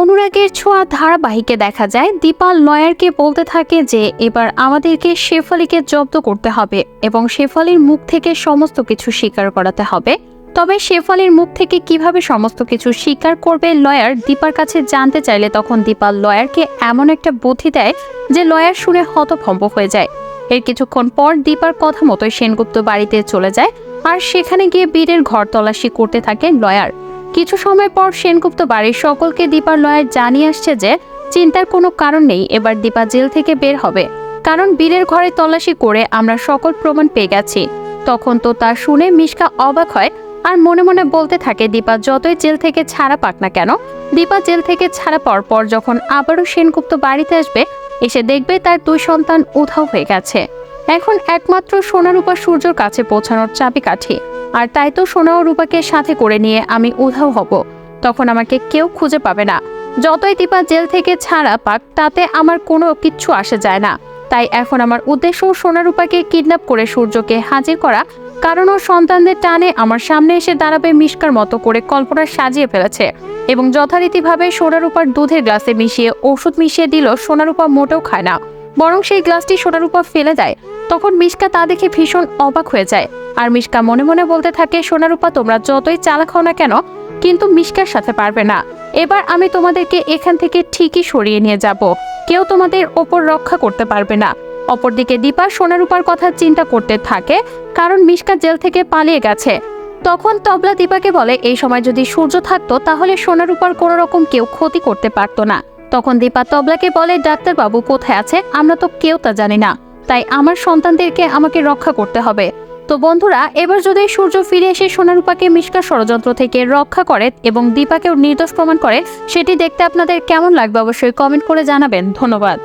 অনুরাগের ছোঁয়া ধারাবাহিকে দেখা যায়, দীপা লয়ারকে বলতে থাকে যে, এবার আমাদেরকে শেফালিকে জব্দ করতে হবে এবং শেফালির মুখ থেকে সমস্ত কিছু স্বীকার করাতে হবে। তবে শেফালির মুখ থেকে কীভাবে সমস্ত কিছু স্বীকার করবে লয়ার, দীপার কাছে জানতে চাইলে তখন দীপা লয়ারকে এমন একটা বুদ্ধি দেয় যে, লয়ার শুনে হতভম্ব হয়ে যায়। এর কিছুক্ষণ পর দীপার কথা মতোই সেনগুপ্ত বাড়িতে চলে যায় আর সেখানে গিয়ে বীরের ঘর তল্লাশি করতে থাকে লয়ার। কিছু সময় পর সেনগুপ্ত বাড়ির সকলকে দীপার লয়ার জানিয়ে আসছে যে চিন্তার কোনো কারণ নেই, এবার দীপা জেল থেকে বের হবে। কারণ বীরের ঘরে তল্লাশি করে আমরা সকল প্রমাণ পেয়ে গেছি। তখন তো তা শুনে মিশকা অবাক হয় আর মনে মনে বলতে থাকে, দীপা যতই জেল থেকে ছাড়া পাক না কেন, দীপা জেল থেকে ছাড়া পাওয়ার পর যখন আবারও সেনগুপ্ত বাড়িতে আসবে, এসে দেখবে তার দুই সন্তান উধাও হয়ে গেছে। এখন একমাত্র সোনা রূপা সূর্যর কাছে পৌঁছানোর চাবিকাঠি। আর তাই তো সোনা ও রূপাকে সাথে করে নিয়ে আমি উধাও হব। তখন আমাকে কেউ খুঁজে পাবে না। যতই দীপা জেল থেকে ছাড়া পাক, তাতে আমার কোনো কিচ্ছু আসে যায় না। তাই এখন আমার উদ্দেশ্য সোনা রূপাকে কিডন্যাপ করে সূর্যকে হাজির করা। কারণ ও সন্তানদের টানে আমার সামনে এসে দাঁড়াবে মিষ্কার মতো করে কল্পনা সাজিয়ে ফেলেছে। এবং যথারীতিভাবে সোনারূপার দুধের গ্লাসে মিশিয়ে ওষুধ মিশিয়ে দিল সোনারূপা মোটেও খায় না। বরং সেই গ্লাসটি সোনারূপা ফেলে দেয়। তখন মিশকা তা দেখে ভীষণ অবাক হয়ে যায়। আর মিশকা মনে মনে বলতে থাকে, সোনারূপা, তোমরা যতই চালাক হও না কেন, কিন্তু মিশকার সাথে পারবে না। এবার আমি তোমাদেরকে এখান থেকে ঠিকই সরিয়ে নিয়ে যাব। কেউ তোমাদের ওপর রক্ষা করতে পারবে না। অপরদিকে দীপা সোনারূপার কথা চিন্তা করতে থাকে, কারণ মিশকা জেল থেকে পালিয়ে গেছে। তখন তবলা দীপাকে বলে, এই সময় যদি সূর্য থাকতো, তাহলে সোনারূপার কোনো রকম কেউ ক্ষতি করতে পারতো না। তখন দীপা তবলাকে বলে, ডাক্তারবাবু কোথায় আছে? আমরা তো কেউ তা জানি না। তাই আমার সন্তানদেরকে আমাকে রক্ষা করতে হবে। তো বন্ধুরা, এবার যদি সূর্য ফিরে এসে সোনারূপাকে মিশকা ষড়যন্ত্র থেকে রক্ষা করে এবং দীপাকেও নির্দোষ প্রমাণ করে, সেটি দেখতে আপনাদের কেমন লাগবে অবশ্যই কমেন্ট করে জানাবেন। ধন্যবাদ।